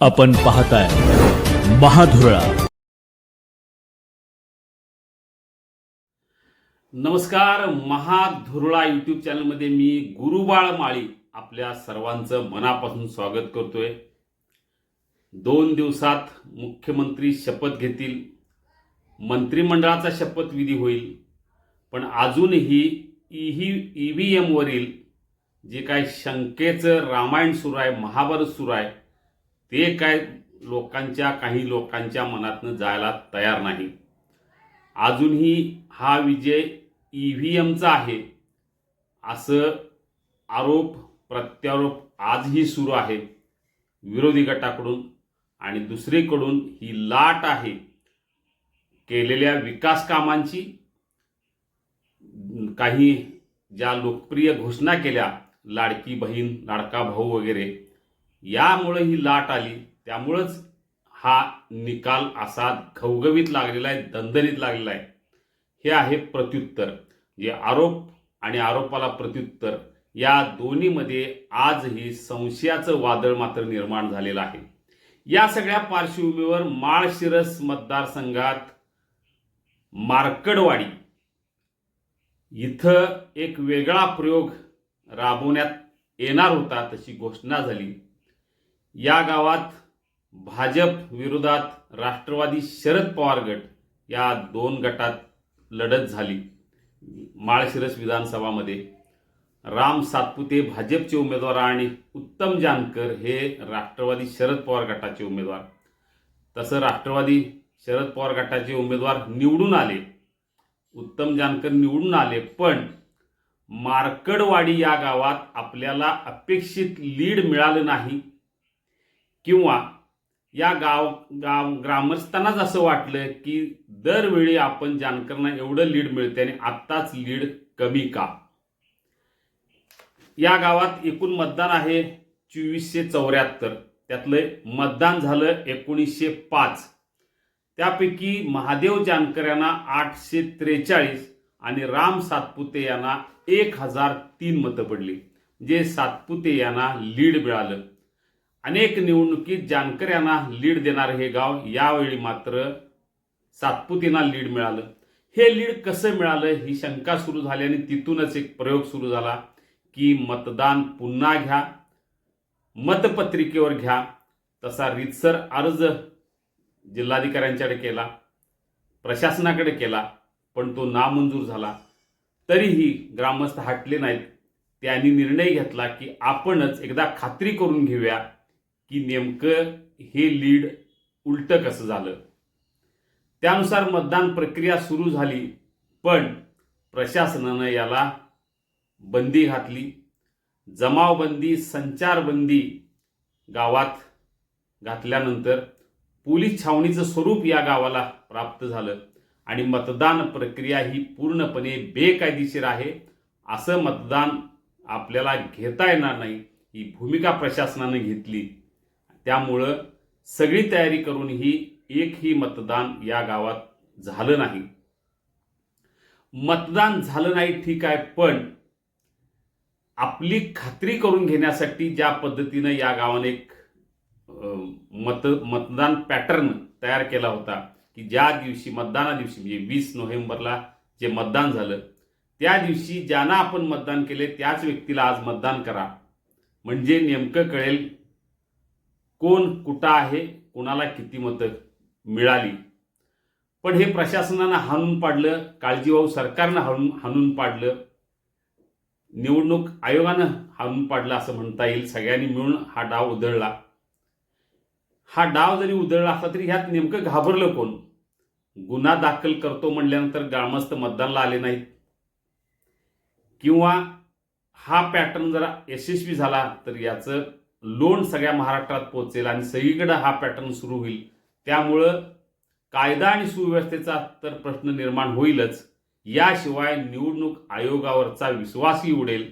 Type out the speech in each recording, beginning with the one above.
आपण पाहताय महाधुरळा. नमस्कार महाधुरळा यूट्यूब चॅनलमध्ये मी गुरुबाळ माळी आपल्या सर्वांचं मनापासून स्वागत करतोय. दोन दिवसात मुख्यमंत्री शपथ घेतील मंत्रिमंडळाचा शपथविधी होईल पण अजूनही ईही ई व्ही एमवरील जे काय शंकेचं रामायण सुरू आहे महाभारत सुरू आहे ते काय लोकांच्या काही लोकांच्या मनातनं जायला तयार नाही. अजूनही हा विजय ई व्ही एमचा आहे. असं आरोप प्रत्यारोप आजही सुरू आहे विरोधी गटाकडून आणि दुसरीकडून ही लाट आहे. केलेल्या विकास कामांची काही ज्या लोकप्रिय घोषणा केल्या लाडकी बहीण लाडका भाऊ वगैरे यामुळे ही लाट आली. त्यामुळंच हा निकाल असा घवघवीत लागलेला आहे दणदणीत लागलेला आहे. हे आहे प्रत्युत्तर. जे आरोप आणि आरोपाला प्रत्युत्तर या दोन्हीमध्ये आजही संशयाचं वादळ मात्र निर्माण झालेलं आहे. या सगळ्या पार्श्वभूमीवर माळशिरस मतदारसंघात मार्कडवाडी इथं एक वेगळा प्रयोग राबवण्यात येणार होता तशी घोषणा झाली. या गावात भाजप विरोधात राष्ट्रवादी शरद पवार गट या दोन गटात लढत झाली. माळशिरस विधानसभामध्ये राम सातपुते भाजपचे उमेदवार आणि उत्तम जानकर हे राष्ट्रवादी शरद पवार गटाचे उमेदवार. तसं राष्ट्रवादी शरद पवार गटाचे उमेदवार निवडून आले. उत्तम जानकर निवडून आले पण मार्कडवाडी या गावात आपल्याला अपेक्षित लीड मिळालं नाही. किंवा या गाव गाव ग्रामस्थांनाच असं वाटलं की दरवेळी आपण जानकरांना एवढं लीड मिळते आणि आत्ताच लीड कमी का? या गावात एकूण मतदान आहे चोवीसशे चौऱ्याहत्तर. त्यातलं मतदान झालं एकोणीसशे पाच. त्यापैकी महादेव जानकर यांना आठशे त्रेचाळीस आणि राम सातपुते यांना एक हजार तीन मतं पडली. जे सातपुते यांना लीड मिळालं. अनेक निवडणुकीत जानकर यांना लीड देणारं हे गाव यावेळी मात्र सातपुतींना लीड मिळालं. हे लीड कसं मिळालं ही शंका सुरू झाली आणि तिथूनच एक प्रयोग सुरू झाला की मतदान पुन्हा घ्या मतपत्रिकेवर घ्या. तसा रितसर अर्ज जिल्हाधिकाऱ्यांच्याकडे केला प्रशासनाकडे केला पण तो नामंजूर झाला. तरीही ग्रामस्थ हटले नाहीत. त्यांनी निर्णय घेतला की आपणच एकदा खात्री करून घेऊया. की नेमकं हे लीड उलटं कसं झालं? त्यानुसार मतदान प्रक्रिया सुरू झाली पण प्रशासनानं याला बंदी घातली. जमावबंदी संचारबंदी गावात घातल्यानंतर पोलीस छावणीचं स्वरूप या गावाला प्राप्त झालं आणि मतदान प्रक्रिया ही पूर्णपणे बेकायदेशीर आहे असं मतदान आपल्याला घेता येणार नाही ही भूमिका प्रशासनानं घेतली. त्यामुळं सगळी तयारी करूनही एकही मतदान या गावात झालं नाही. मतदान झालं नाही ठीक आहे पण आपली खात्री करून घेण्यासाठी ज्या पद्धतीनं या गावाने एक मत मतदान पॅटर्न तयार केला होता की ज्या दिवशी मतदाना दिवशी म्हणजे वीस नोव्हेंबरला जे मतदान झालं त्या दिवशी ज्यांना आपण मतदान केले त्याच व्यक्तीला आज मतदान करा. म्हणजे नेमकं कळेल कोण कुठं आहे कोणाला किती मतं मिळाली? पण हे प्रशासनानं हाणून पाडलं काळजीभाऊ सरकारनं हाणून हाणून पाडलं. निवडणूक आयोगानं हाणून पाडलं असं म्हणता येईल. सगळ्यांनी मिळून हा डाव उधळला. हा डाव जरी उधळला असला तरी ह्यात नेमकं घाबरलं कोण? गुन्हा दाखल करतो म्हणल्यानंतर ग्रामस्थ मतदानला आले नाहीत. किंवा हा पॅटर्न जरा यशस्वी झाला तर याचं लोन सगळ्या महाराष्ट्रात पोहोचेल आणि सगळीकडे हा पॅटर्न सुरू होईल. त्यामुळं कायदा आणि सुव्यवस्थेचा तर प्रश्न निर्माण होईलच. याशिवाय निवडणूक आयोगावरचा विश्वासही उडेल.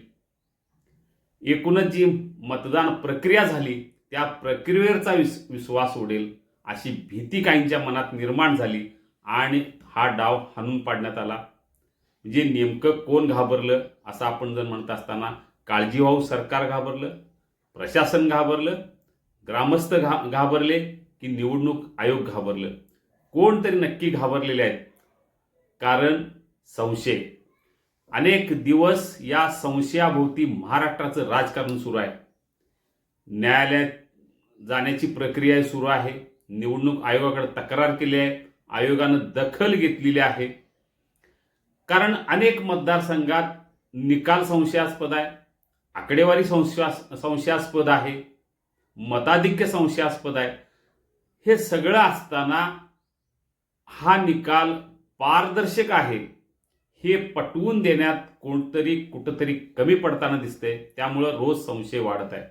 एकूणच जी मतदान प्रक्रिया झाली त्या प्रक्रियेवरचा विस विश्वास उडेल अशी भीती काहींच्या मनात निर्माण झाली आणि हा डाव हाणून पाडण्यात आला. म्हणजे नेमकं कोण घाबरलं असं आपण जर म्हणत असताना काळजीवाहू सरकार घाबरलं प्रशासन घाबरलं ग्रामस्थ घा घाबरले की निवडणूक आयोग घाबरलं. कोणतरी नक्की घाबरलेले आहेत. कारण संशय. अनेक दिवस या संशयाभोवती महाराष्ट्राचं राजकारण सुरू आहे. न्यायालयात जाण्याची प्रक्रिया सुरू आहे. निवडणूक आयोगाकडे तक्रार केली आहे. आयोगानं दखल घेतलेली आहे. कारण अनेक मतदारसंघात निकाल संशयास्पद आहे. आकडेवारी संशयास संशयास्पद आहे मताधिक्य संशयास्पद आहे. हे सगळं असताना हा निकाल पारदर्शक आहे. हे पटवून देण्यात कोणतरी कुठंतरी कमी पडताना दिसतंय. त्यामुळं रोज संशय वाढत आहे.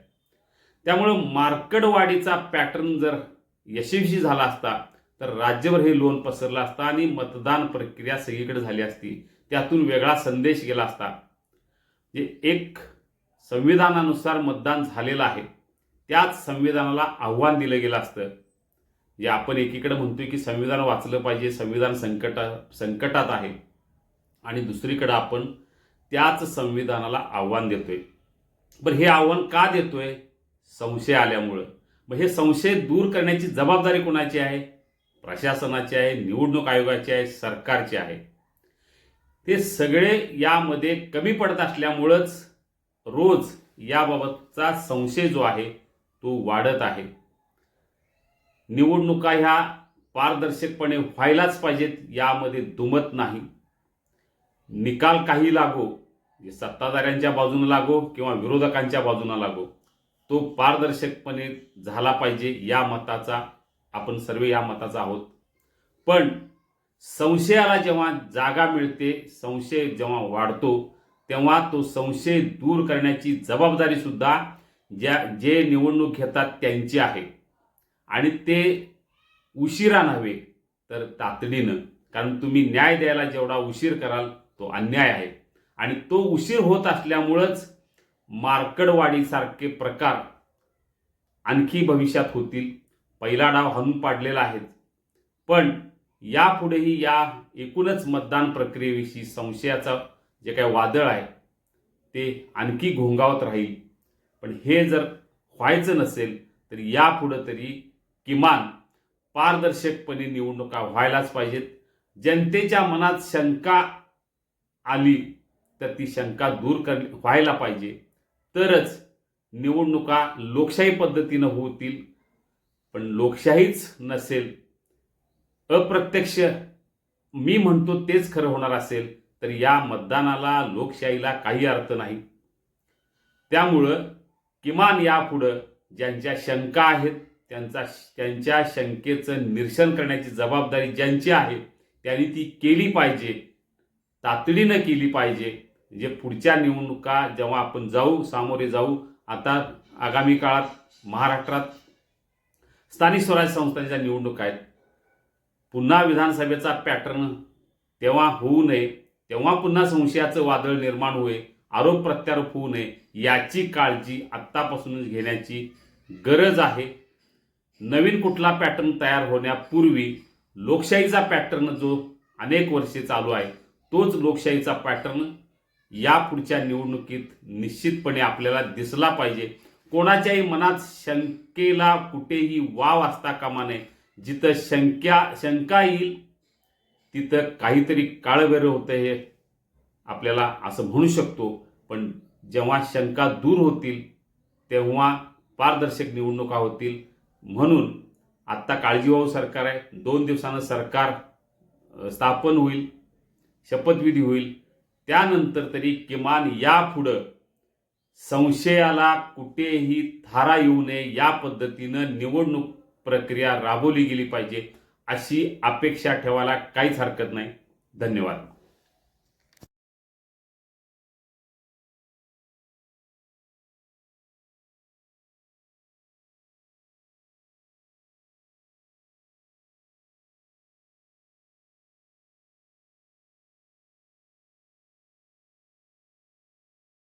त्यामुळं मार्कडवाढीचा पॅटर्न जर यशस्वी झाला असता तर राज्यभर हे लोन पसरलं असतं आणि मतदान प्रक्रिया सगळीकडे झाली असती. त्यातून वेगळा संदेश गेला असता. जे एक संविधानानुसार मतदान झालेलं आहे. त्याच संविधानाला आव्हान दिलं गेलं असतं. जे आपण एकीकडे म्हणतोय की संविधान वाचलं पाहिजे संविधान संकटा संकटात आहे. आणि दुसरीकडं आपण त्याच संविधानाला आव्हान देतोय. बरं हे आव्हान का देतोय? संशय आल्यामुळं. मग हे संशय दूर करण्याची जबाबदारी कोणाची आहे? प्रशासनाची आहे निवडणूक आयोगाची आहे सरकारची आहे. ते सगळे यामध्ये कमी पडत असल्यामुळंच रोज याबाबतचा संशय जो आहे तो वाढत आहे. निवडणुका ह्या पारदर्शकपणे व्हायलाच पाहिजेत यामध्ये दुमत नाही. निकाल काही लागो सत्ताधाऱ्यांच्या बाजूने लागो किंवा विरोधकांच्या बाजूने लागो तो पारदर्शकपणे झाला पाहिजे या मताचा आपण सर्व या मताचा आहोत. पण संशयाला जेव्हा जागा मिळते संशय जेव्हा वाढतो तेव्हा तो संशय दूर करण्याची जबाबदारी सुद्धा ज्या जे निवडणूक घेतात त्यांची आहे. आणि ते उशिरा नव्हे तर तातडीनं. कारण तुम्ही न्याय द्यायला जेवढा उशीर कराल तो अन्याय आहे. आणि तो उशीर होत असल्यामुळंच मार्कडवाडीसारखे प्रकार आणखी भविष्यात होतील. पहिला डाव हाणून पाडलेला आहे. पण यापुढेही या एकूणच मतदान प्रक्रियेविषयी संशयाचा जे काही वादळ आहे ते आणखी घोंगावत राहील. पण हे जर व्हायचं नसेल तर यापुढं तरी किमान पारदर्शकपणे निवडणुका व्हायलाच पाहिजेत. जनतेच्या मनात शंका आली तर ती शंका दूर कर व्हायला पाहिजे. तरच निवडणुका लोकशाही पद्धतीनं होतील. पण लोकशाहीच नसेल अप्रत्यक्ष मी म्हणतो तेच खरं होणार असेल. तर या मतदानाला लोकशाहीला काही अर्थ नाही. त्यामुळं किमान यापुढं ज्यांच्या शंका आहेत त्यांचा त्यांच्या शंकेचं निरसन करण्याची जबाबदारी ज्यांची आहे त्यांनी ती केली पाहिजे. तातडीनं केली पाहिजे. म्हणजे पुढच्या निवडणुका जेव्हा आपण जाऊ सामोरे जाऊ आता आगामी काळात महाराष्ट्रात स्थानिक स्वराज्य संस्थांच्या निवडणुका आहेत. पुन्हा विधानसभेचा पॅटर्न तेव्हा होऊ नये. तेव्हा पुन्हा संशयाचं वादळ निर्माण होईल आरोप प्रत्यारोप होऊ नये याची काळजी आत्तापासूनच घेण्याची गरज आहे. नवीन कुठला पॅटर्न तयार होण्यापूर्वी लोकशाहीचा पॅटर्न जो अनेक वर्षे चालू आहे तोच लोकशाहीचा पॅटर्न या पुढच्या निवडणुकीत निश्चितपणे आपल्याला दिसला पाहिजे. कोणाच्याही मनात शंकेला कुठेही वाव असता कामा नये. जिथं शंक्या शंका येईल तिथं काहीतरी काळबेरं होतं हे आपल्याला असं म्हणू शकतो. पण जेव्हा शंका दूर होतील तेव्हा पारदर्शक निवडणुका होतील. म्हणून आत्ता काळजीवाहू सरकार आहे. दोन दिवसानं सरकार स्थापन होईल शपथविधी होईल. त्यानंतर तरी किमान यापुढं संशयाला कुठेही थारा येऊ नये या पद्धतीनं निवडणूक प्रक्रिया राबवली गेली पाहिजे. अशी अपेक्षा ठेवायला काहीच हरकत नाही. धन्यवाद.